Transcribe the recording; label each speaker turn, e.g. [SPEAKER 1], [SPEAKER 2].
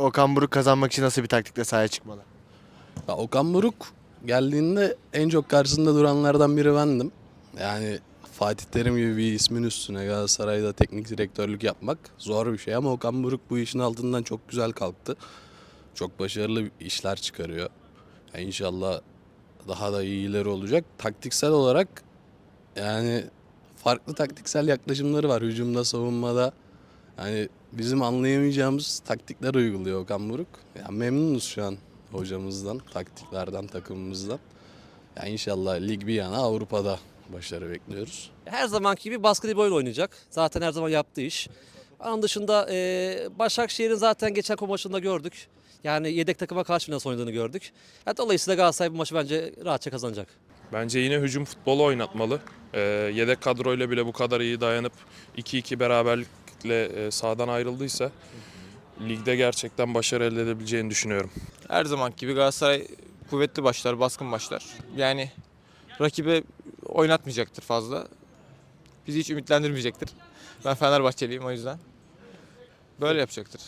[SPEAKER 1] Okan Buruk kazanmak için nasıl bir taktikle sahaya çıkmalı?
[SPEAKER 2] Ya Okan Buruk geldiğinde en çok karşısında duranlardan biri bendim. Yani Fatih Terim gibi bir ismin üstüne Galatasaray'da teknik direktörlük yapmak zor bir şey ama Okan Buruk bu işin altından çok güzel kalktı. Çok başarılı işler çıkarıyor. Yani inşallah daha da iyileri olacak. Taktiksel olarak yani farklı taktiksel yaklaşımları var hücumda, savunmada. Yani bizim anlayamayacağımız taktikler uyguluyor Okan Buruk. Yani memnunuz şu an hocamızdan, taktiklerden, takımımızdan. Yani inşallah lig bir yana Avrupa'da başarı bekliyoruz.
[SPEAKER 3] Her zamanki gibi baskılı bir oyun oynayacak. Zaten her zaman yaptığı iş. Onun dışında e, Başakşehir'in zaten geçen kupa maçında gördük. Yani yedek takıma karşı nasıl oynadığını gördük. Yani dolayısıyla Galatasaray bu maçı bence rahatça kazanacak.
[SPEAKER 4] Bence yine hücum futbolu oynatmalı. Ee, yedek kadroyla bile bu kadar iyi dayanıp 2-2 beraberlikle e, sahadan ayrıldıysa ligde gerçekten başarı elde edebileceğini düşünüyorum.
[SPEAKER 5] Her zaman gibi Galatasaray kuvvetli başlar, baskın başlar. Yani rakibe oynatmayacaktır fazla. Bizi hiç ümitlendirmeyecektir. Ben Fenerbahçeliyim o yüzden. Böyle yapacaktır.